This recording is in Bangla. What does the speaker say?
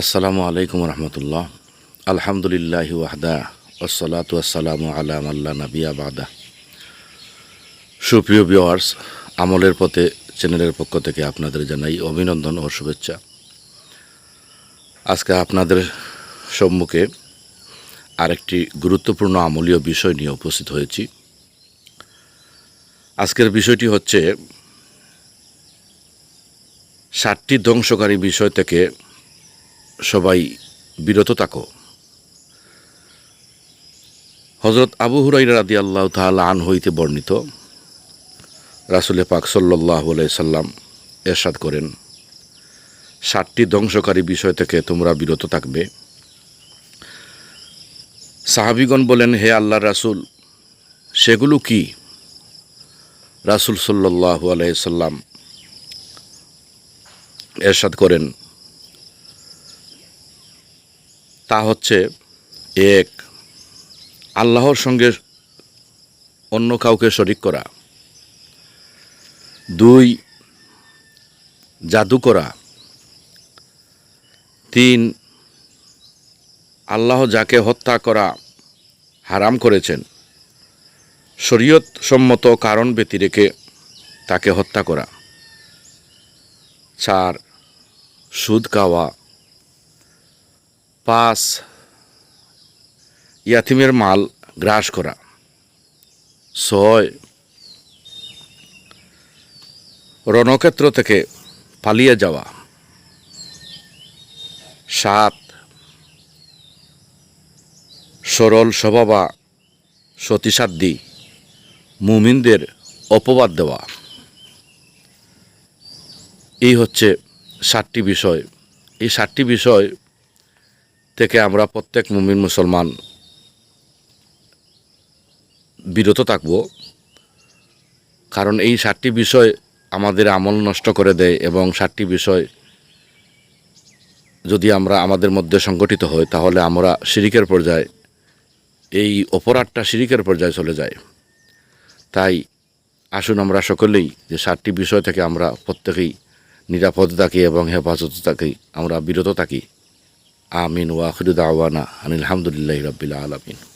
আসসালামু আলাইকুম রহমতুল্লাহ। আলহামদুলিল্লাহ ওয়াহদা ওসলাত আসসালামু আলাম আল্লাহ নাবিয়া বাদা। সুপ্রিয় ভিওয়ার্স আমলের পথে, চ্যানেলের পক্ষ থেকে আপনাদের জানাই অভিনন্দন ও শুভেচ্ছা। আজকে আপনাদের সম্মুখে আরেকটি গুরুত্বপূর্ণ আমলীয় বিষয় নিয়ে উপস্থিত হয়েছি। আজকের বিষয়টি হচ্ছে ষাটটি ধ্বংসকারী বিষয় থেকে সবাই বিরত থাকো। হজরত আবু হুরাইরা রাদি আল্লাহ তাআলা আন হইতে বর্ণিত, রাসুলে পাক সাল্লাহ সাল্লাম এরশাদ করেন, ষাটটি ধ্বংসকারী বিষয় থেকে তোমরা বিরত থাকবে। সাহাবিগণ বলেন, হে আল্লাহ রাসুল, সেগুলো কি? রাসুল সাল্লাহ আলাইসাল্লাম এরশাদ করেন তা হচ্ছে এক, আল্লাহর সঙ্গে অন্য কাউকে শরিক করা। দুই, জাদু করা। তিন, আল্লাহ যাকে হত্যা করা হারাম করেছেন শরীয়ত সম্মত কারণ ব্যতি রেখে তাকে হত্যা করা। চার, সুদ খাওয়া। পাঁচ ইয়াতিমের মাল গ্রাস করা। ছয়, রণক্ষেত্র থেকে পালিয়ে যাওয়া। সাত, সরল স্বভাবা সতীসাধ্যী, মুমিনদের অপবাদ দেওয়া। এই হচ্ছে সাতটি বিষয়। এই সাতটি বিষয় থেকে আমরা প্রত্যেক মুমিন মুসলমান বিরত থাকব, কারণ এই সাতটি বিষয় আমাদের আমল নষ্ট করে দেয় এবং সাতটি বিষয় যদি আমরা আমাদের মধ্যে সংগঠিত হই, তাহলে আমরা শিরিকের পর্যায়ে, এই অপরাধটা শিরিকের পর্যায়ে চলে যায়। তাই আসুন আমরা সকলেই যে সাতটি বিষয় থেকে আমরা প্রত্যেকেই নিরাপদ থাকি এবং হেফাজত থাকি, আমরা বিরত থাকি। আমিন ওয়াখির দাওয়ানা আনিল হামদুলিল্লাহ রবিল আলমিন।